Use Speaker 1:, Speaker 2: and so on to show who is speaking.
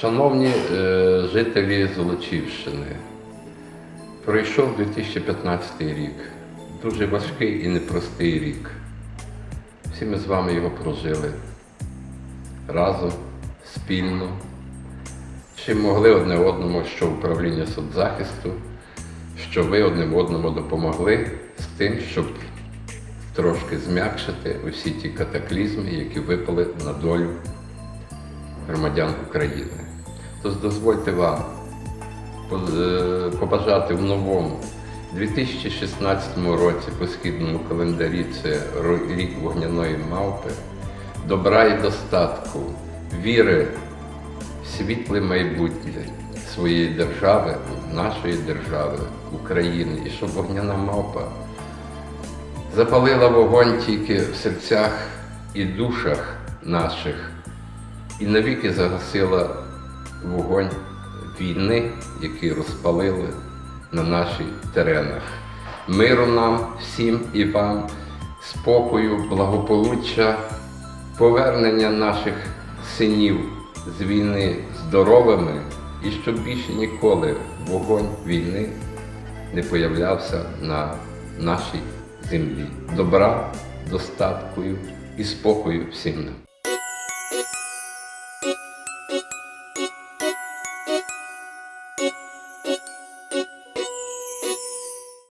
Speaker 1: Шановні е, жителі Золочівщини, пройшов 2015 рік. Дуже важкий і непростий рік. Всі ми з вами його прожили разом, спільно. Чи могли одне одному, що управління соцзахисту, що ви одним одному допомогли з тим, щоб трошки зм'якшити усі ті катаклізми, які випали на долю громадян України. Тож дозвольте вам е, побажати в новому 2016 році по східному календарі це рік вогняної мавпи, добра і достатку, віри в світле майбутнє своєї держави, нашої держави, України, і щоб вогняна мавпа запалила вогонь тільки в серцях і душах наших і навіки загасила вогонь війни, який розпалили на наших теренах. Миру нам всім і вам, спокою, благополуччя, повернення наших синів з війни здоровими і щоб більше ніколи вогонь війни не появлявся на нашій землі. Добра, достаткою і спокою всім нам.